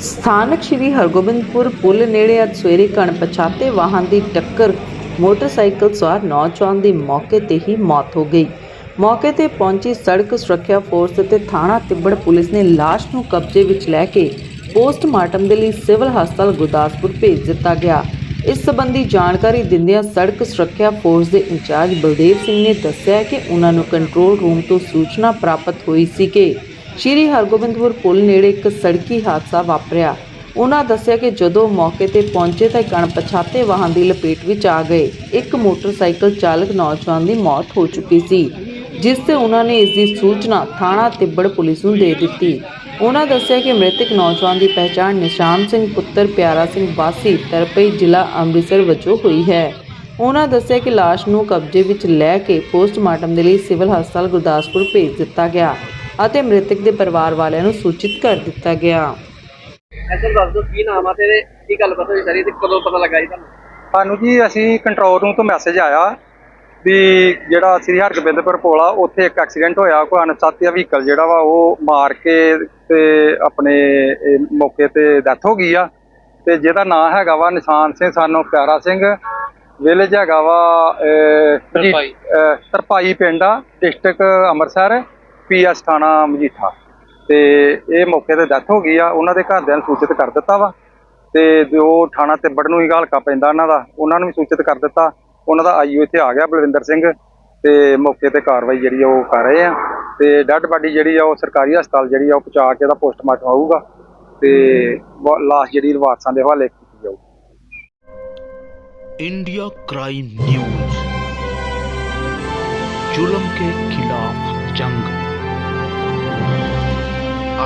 ਸਥਾਨਕ ਸ਼੍ਰੀ ਹਰਗੋਬਿੰਦਪੁਰ ਪੁਲ ਨੇੜੇ ਅੱਜ ਸਵੇਰੇ ਅਣਪਛਾਤੇ ਵਾਹਨ ਦੀ ਟੱਕਰ। ਮੋਟਰਸਾਈਕਲ ਸਵਾਰ ਨੌਜਵਾਨ ਦੀ ਮੌਕੇ ਤੇ ਹੀ ਮੌਤ ਹੋ ਗਈ। ਮੌਕੇ ਤੇ ਪਹੁੰਚੀ ਸੜਕ ਸੁਰੱਖਿਆ ਫੋਰਸ ਅਤੇ ਥਾਣਾ ਤਿੱਬੜ ਪੁਲਿਸ ਨੇ ਲਾਸ਼ ਨੂੰ ਕਬਜ਼ੇ ਵਿੱਚ ਲੈ ਕੇ ਪੋਸਟਮਾਰਟਮ ਦੇ ਲਈ ਸਿਵਲ ਹਸਪਤਾਲ ਗੁਰਦਾਸਪੁਰ ਭੇਜ ਦਿੱਤਾ ਗਿਆ। ਇਸ ਸੰਬੰਧੀ ਜਾਣਕਾਰੀ ਦਿੰਦਿਆਂ ਸੜਕ ਸੁਰੱਖਿਆ ਫੋਰਸ ਦੇ ਇੰਚਾਰਜ ਬਲਦੇਵ ਸਿੰਘ ਨੇ ਦੱਸਿਆ ਕਿ ਉਹਨਾਂ ਨੂੰ ਕੰਟਰੋਲ ਰੂਮ ਤੋਂ ਸੂਚਨਾ ਪ੍ਰਾਪਤ ਹੋਈ ਸੀ ਕਿ ਸ਼੍ਰੀ ਹਰਗੋਬਿੰਦਪੁਰ ਪੁਲ ਨੇੜੇ ਇੱਕ ਸੜਕੀ ਹਾਦਸਾ ਵਾਪਰਿਆ। ਉਹਨਾਂ ਦੱਸਿਆ ਕਿ ਜਦੋਂ ਮੌਕੇ ਤੇ ਪਹੁੰਚੇ ਤਾਂ ਇੱਕ ਅਣਪਛਾਤੇ ਵਾਹਨ ਦੀ ਲਪੇਟ ਵਿੱਚ ਆ ਗਏ। ਇੱਕ ਮੋਟਰਸਾਈਕਲ ਚਾਲਕ ਨੌਜਵਾਨ ਦੀ ਮੌਤ ਹੋ ਚੁੱਕੀ ਸੀ, ਜਿਸ ਤੇ ਉਹਨਾਂ ਨੇ ਇਸ ਦੀ ਸੂਚਨਾ ਥਾਣਾ ਤਿੱਬੜ ਪੁਲਿਸ ਨੂੰ ਦੇ ਦਿੱਤੀ। ਉਹਨਾਂ ਦੱਸਿਆ ਕਿ ਮ੍ਰਿਤਕ ਨੌਜਵਾਨ ਦੀ ਪਹਿਚਾਣ ਨਿਸ਼ਾਨ ਸਿੰਘ, ਪੁੱਤਰ ਪਿਆਰਾ ਸਿੰਘ ਵਾਸੀ, ਤਰਪਈ ਜ਼ਿਲ੍ਹਾ ਅੰਮ੍ਰਿਤਸਰ ਵਜੋਂ ਹੋਈ ਹੈ। ਉਹਨਾਂ ਦੱਸਿਆ ਕਿ ਲਾਸ਼ ਨੂੰ ਕਬਜ਼ੇ ਵਿੱਚ ਲੈ ਕੇ ਪੋਸਟਮਾਰਟਮ ਦੇ ਲਈ ਸਿਵਲ ਹਸਪਤਾਲ ਗੁਰਦਾਸਪੁਰ ਭੇਜ ਦਿੱਤਾ ਗਿਆ। ਅਤੇ ਮ੍ਰਿਤਕ ਦੇ ਪਰਿਵਾਰ ਵਾਲਿਆਂ ਨੂੰ ਸੂਚਿਤ ਕਰ ਦਿੱਤਾ ਗਿਆ। ਐਸਾ ਦੱਸ ਦਿਓ ਕੀ ਨਾਮ ਆ ਤੇਰੇ ਕੀ ਗੱਲਬਾਤ ਹੋਈ ਸਾਰੀ ਤੇ ਕਦੋਂ ਪਤਾ ਲੱਗਾ ਜੀ ਤੁਹਾਨੂੰ? ਸਾਨੂੰ ਜੀ ਅਸੀਂ ਕੰਟਰੋਲ ਰੂਮ ਤੋਂ ਮੈਸੇਜ ਆਇਆ ਵੀ ਜਿਹੜਾ ਸ੍ਰੀ ਹਰਗੋਬਿੰਦਪੁਰ ਪੁਲ ਆ ਉੱਥੇ ਇੱਕ ਐਕਸੀਡੈਂਟ ਹੋਇਆ ਕੋਈ ਅਣਪਛਾਤਿਆ ਵਹੀਕਲ ਜਿਹੜਾ ਵਾ ਉਹ ਮਾਰ ਕੇ ਤੇ ਆਪਣੇ ਇਹ ਮੌਕੇ ਤੇ ਡੈਥ ਹੋ ਗਈ ਆ। ਤੇ ਜਿਹਦਾ ਨਾਮ ਹੈਗਾ ਵਾ ਨਿਸ਼ਾਨ ਸਿੰਘ ਸਾਨੂੰ ਪਿਆਰਾ ਸਿੰਘ। ਵਿਲੇਜ ਹੈਗਾ ਵਾ ਤਰਪਾਈ। ਪਿੰਡ ਆ ਡਿਸਟ੍ਰਿਕਟ ਅੰਮ੍ਰਿਤਸਰ। ਪੀਐਸ ਥਾਣਾ ਮਜੀਠਾ ਤੇ ਇਹ ਮੌਕੇ ਤੇ ਡੈਥ ਹੋ ਗਈ ਆ ਉਹਨਾਂ ਦੇ ਘਰਦਿਆਂ ਨੂੰ ਸੂਚਿਤ ਕਰ ਦਿੱਤਾ ਵਾ ਤੇ ਜੋ ਥਾਣਾ ਤਿੱਬੜ ਨੂੰ ਹੀ ਹਲਕਾ ਪੈਂਦਾ ਉਹਨਾਂ ਦਾ ਉਹਨਾਂ ਨੂੰ ਵੀ ਸੂਚਿਤ ਕਰ ਦਿੱਤਾ ਉਹਨਾਂ ਦਾ ਆਈਓ ਇੱਥੇ ਆ ਗਿਆ ਬਲਵਿੰਦਰ ਸਿੰਘ ਤੇ ਮੌਕੇ ਤੇ ਕਾਰਵਾਈ ਜਿਹੜੀ ਆ ਉਹ ਕਰ ਰਹੇ ਆ ਤੇ ਡੈਡ ਬਾਡੀ ਜਿਹੜੀ ਆ ਉਹ ਸਰਕਾਰੀ ਹਸਪਤਾਲ ਜਿਹੜੀ ਆ ਉਹ ਪਹੁੰਚਾ ਕੇ ਉਹਦਾ ਪੋਸਟਮਾਰਟਮ ਹੋਊਗਾ ਤੇ ਵਾ- ਲਾਸ਼ ਜਿਹੜੀ ਵਾਰਸਾਂ ਦੇ ਹਵਾਲੇ ਕੀਤੀ ਜਾਊਗੀ इंडिया क्राइम न्यूज जुल्म के खिलाफ जंग